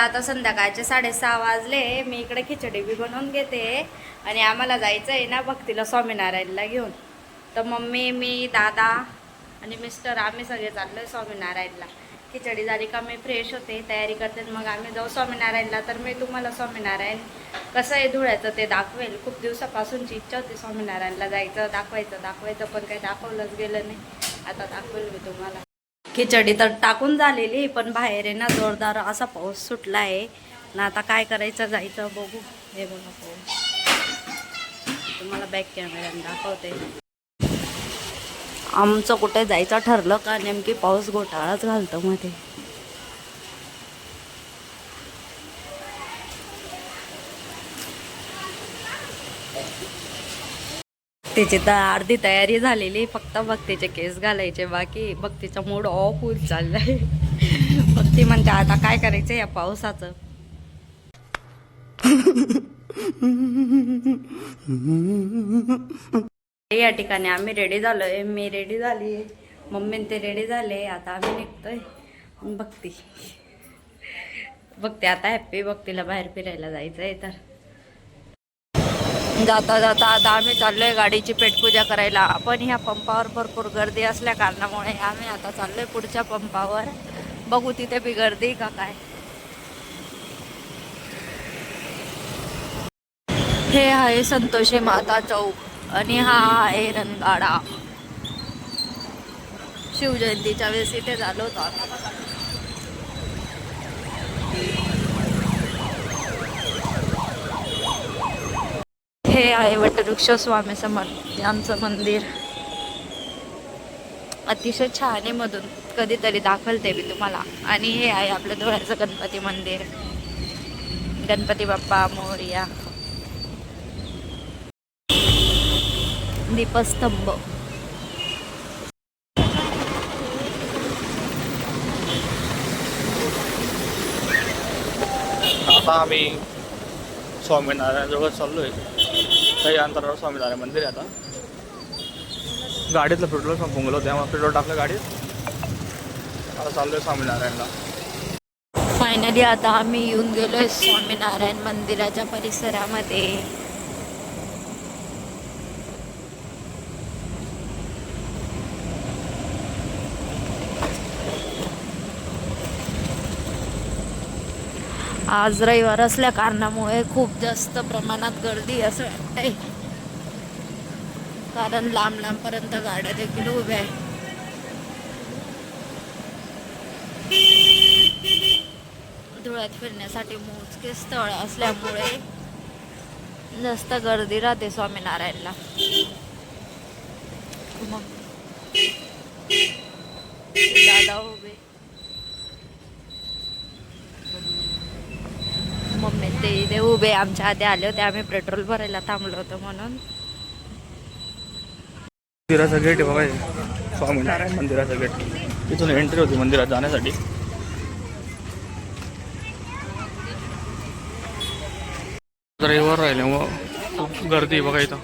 आता संध्याकाळचे साडेसहा वाजले. मी इकडे खिचडी बी बनवून घेते. आणि आम्हाला जायचं आहे ना भक्तीला स्वामीनारायणला घेऊन. तर मम्मी मी दादा आणि मिस्टर आम्ही सगळे चाललोय स्वामीनारायणला. खिचडी झाली का मी फ्रेश होते तयारी करते. मग आम्ही जाऊ स्वामीनारायणला. तर मी तुम्हाला स्वामीनारायण कसं आहे धुळ्याचं ते दाखवेल. खूप दिवसापासूनची इच्छा होती स्वामीनारायणला जायचं दाखवायचं दाखवायचं पण काही दाखवलंच गेलं नाही. आता दाखवेल मी तुम्हाला. खिचडी तर टाकून झालेली पण बाहेर आहे ना जोरदार असा पाऊस सुटला आहे ना आता काय करायचं जायचं बघू. हे बघा पाऊस. तुम्हाला बॅक कॅमेऱ्याने दाखवते. आमचं कुठे जायचं ठरलं का नेमकी पाऊस घोटाळाच घालतो मध्ये. तिची तर अर्धी तयारी झालेली फक्त भक्तीचे केस घालायचे बाकी भक्तीचा मूड ऑफ होत चाललाय. भक्ती म्हणते आता काय करायचं या पावसाचं? या ठिकाणी आम्ही रेडी झालोय. मी रेडी झाली. मम्मी ते रेडी झाले. आता आम्ही निघतोय. भक्ती भक्ती आता हॅप्पी भक्तीला बाहेर फिरायला जायचं आहे तर. जाता जाता आता आम्ही चाललोय गाडीची पेटपूजा करायला. पण ह्या पंपावर भरपूर गर्दी असल्या कारणामुळे आम्ही आता चाललोय पुढच्या पंपावर. बघू तिथे बी गर्दी का काय. हे आहे संतोषी माता चौक आणि हा आहे रणगाडा शिवजयंतीच्या वेळेस इथे झालो होतो. हे आहे वटवृक्ष स्वामी समर्थ यांचं मंदिर. अतिशय छान आहे मधून. कधीतरी दाखवते मी तुम्हाला. आणि हे आहे आपलं डोळ्याचं गणपती मंदिर. गणपती बाप्पा मोर्या. दीपस्तंभ. आम्ही स्वामीनारायणजवळ चाललो आहे काही अंतरावर स्वामीनारायण मंदिर आहे आता. गाडीतलं पेट्रोल संपून गेलो त्यामुळे पेट्रोल टाकलं गाडीत. आता चाललो आहे स्वामीनारायणला फायनली आता आम्ही येऊन गेलो आहे स्वामीनारायण मंदिराच्या परिसरामध्ये. आज रविवार असल्या कारणामुळे खूप जास्त प्रमाणात गर्दी असं वाटतंय. कारण लांब लांबपर्यंत गाड्या देखील उभ्या आहे धुळ्यात फिरण्यासाठी मोजके स्थळ असल्यामुळे जास्त गर्दी राहते स्वामीनारायणला. मग दादा उभे. मम्मी ते इथे उभे आमच्या आधी आले होते आम्ही पेट्रोल भरायला थांबलो होतो म्हणून. मंदिराचं गेट आहे बघा स्वामीनारायण मंदिराचं गेट इथून एंट्री होती मंदिरात जाण्यासाठी. रविवार राहिले मग खूप गर्दी बघा इथं.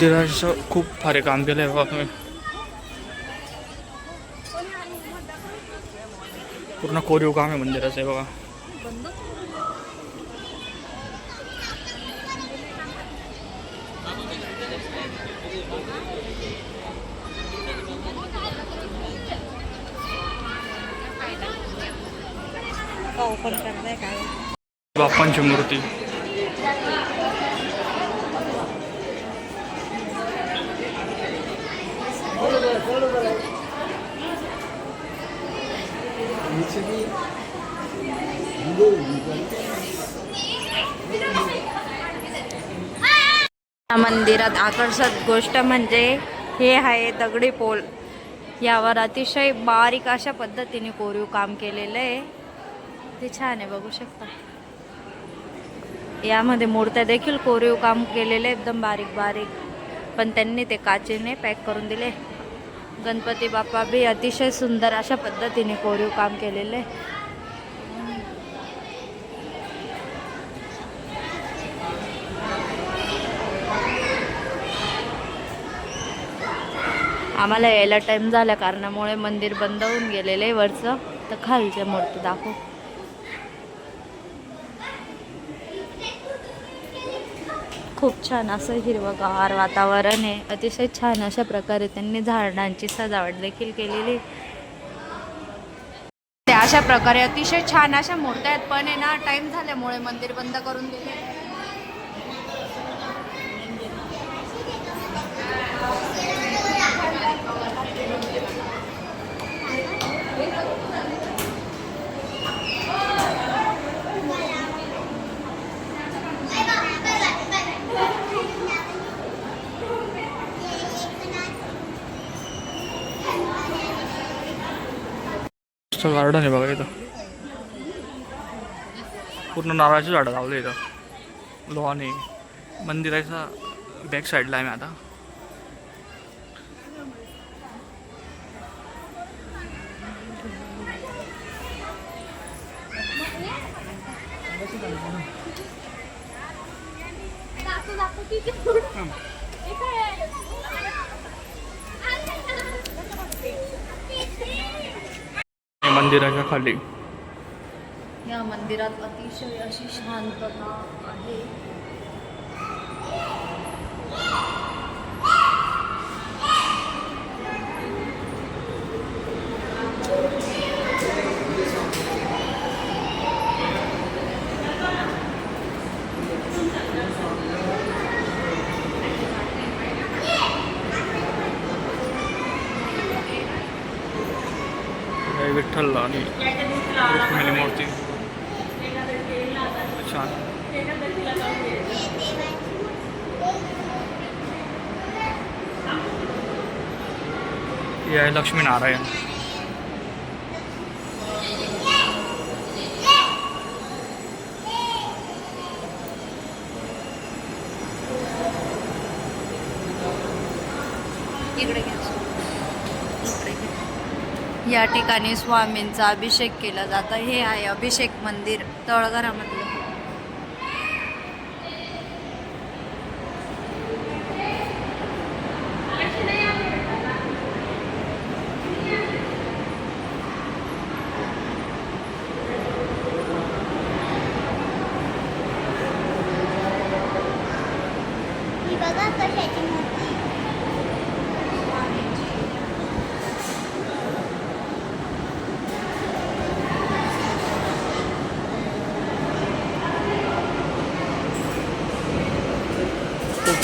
मंदिराचं खूप भारी काम केलं आहे बघा तुम्ही. पूर्ण कोरीव काम आहे मंदिराचं आहे बघा. बाप्पांची मूर्ती. या मंदिरात आकर्षक गोष्ट म्हणजे हे आहे दगडी पोल. यावर अतिशय बारीक अशा पद्धतीने कोरीव काम केलेलं आहे. ते छान आहे बघू शकता. यामध्ये मूर्त्या देखील कोरीव काम केलेले आहे, एकदम बारीक बारीक. पण त्यांनी ते काचेने पॅक करून दिले. गणपती बाप्पा बी अतिशय सुंदर अशा पद्धतीने कोरीव काम केलेले आहे. आम्हाला यायला टाईम झाल्या कारणामुळे मंदिर बंद होऊन गेलेलं आहे वरचं. तर खालच्या मूर्ती दाखव. खूप छान असं हिरवंगार वातावरण आहे. अतिशय छान अशा प्रकारे त्यांनी झाडांची सजावट देखील केलेली अशा प्रकारे अतिशय छान अशा मूर्त्या आहेत. पण आहे ना टाईम झाल्यामुळे मंदिर बंद करून दिले गार्डन आहे बघा इथं. पूर्ण नारळाची झाडं लावले इथं. लॉन आहे. मंदिराच्या बॅक साईडला आहे मी आता. मंदिराच्या खाली. या मंदिरात अतिशय अशी शांतता आहे. हे विठ्ठल आणि रुक्मिणी मूर्ती। छान हे आहे लक्ष्मीनारायण। इकडे घ्या इकडे घ्या. या ठिकाणी स्वामींचा अभिषेक केला जातं हे आहे अभिषेक मंदिर तळघरामधलं.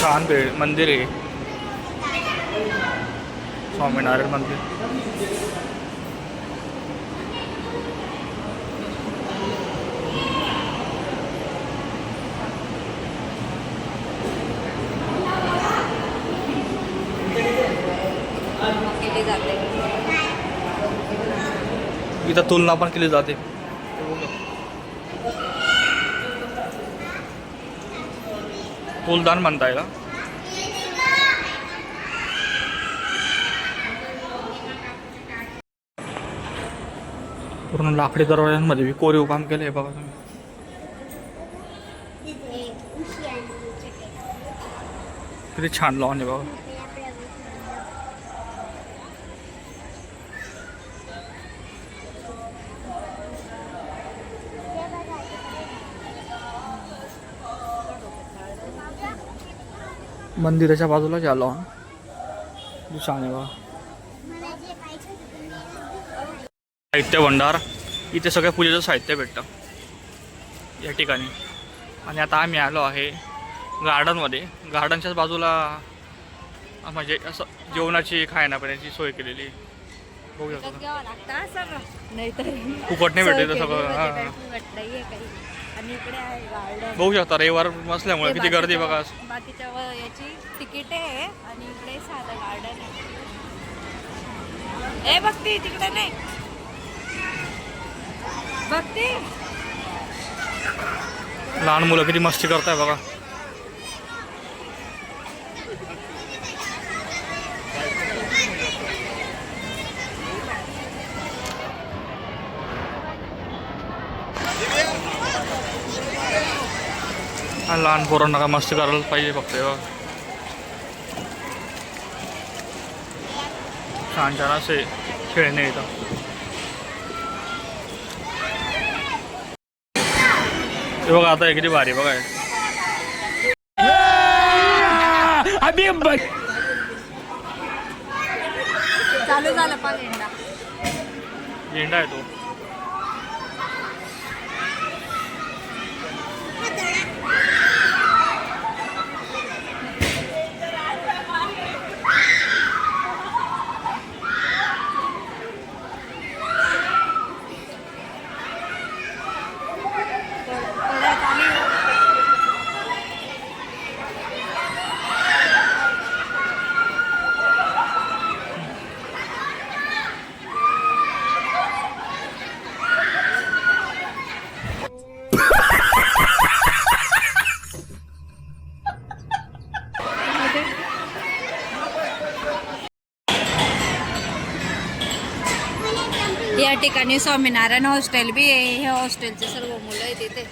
छान पे मंदिर आहे स्वामीनारायण मंदिर। इथं तुलना पण केली जाते हे बघा. फुलदान म्हणताय का? पूर्ण लाकडी दरवाज्यांमध्ये बी कोरीव काम केलं आहे बघा तुम्ही. किती छान लॉन आहे बघा. मंदिराच्या बाजूला या लॉन छान आहे बघा मला जे पाहिजे होतं ते मी- साहित्य भंडार. इथे सगळ्या पूजेचं साहित्य भेटतं. या ठिकाणी. आणि आता आम्ही आलो आहे गार्डनमध्ये गार्डनच्याच बाजूला म्हणजे असं जेवणाची खाण्यापिण्याची सोय केलेली. बघू शकता फुकट नाही भेटत सगळं. केली हां. आणि इकडे आहे गार्डन. बघू शकता रविवार असल्यामुळे किती गर्दी बघा. बाकीच्या व- याची तिकीट आहे आणि इकडे साधं गार्डन आहे. ए तिकडे नाही. लहान मुलं किती मस्ती करताय बघा. हा, लहान पोरांना का मस्ती करायला पाहिजे फक्त बघा. छान छान असे खेळणे इथं. हे बघा आता किती भारी बघा. चालू झालं पहिल्यांदा झेंडा आहे तो. या ठिकाणी स्वामीनारायण हॉस्टेल बी आहे. हे हॉस्टेलचे सर्व मुलं आहेत इथे.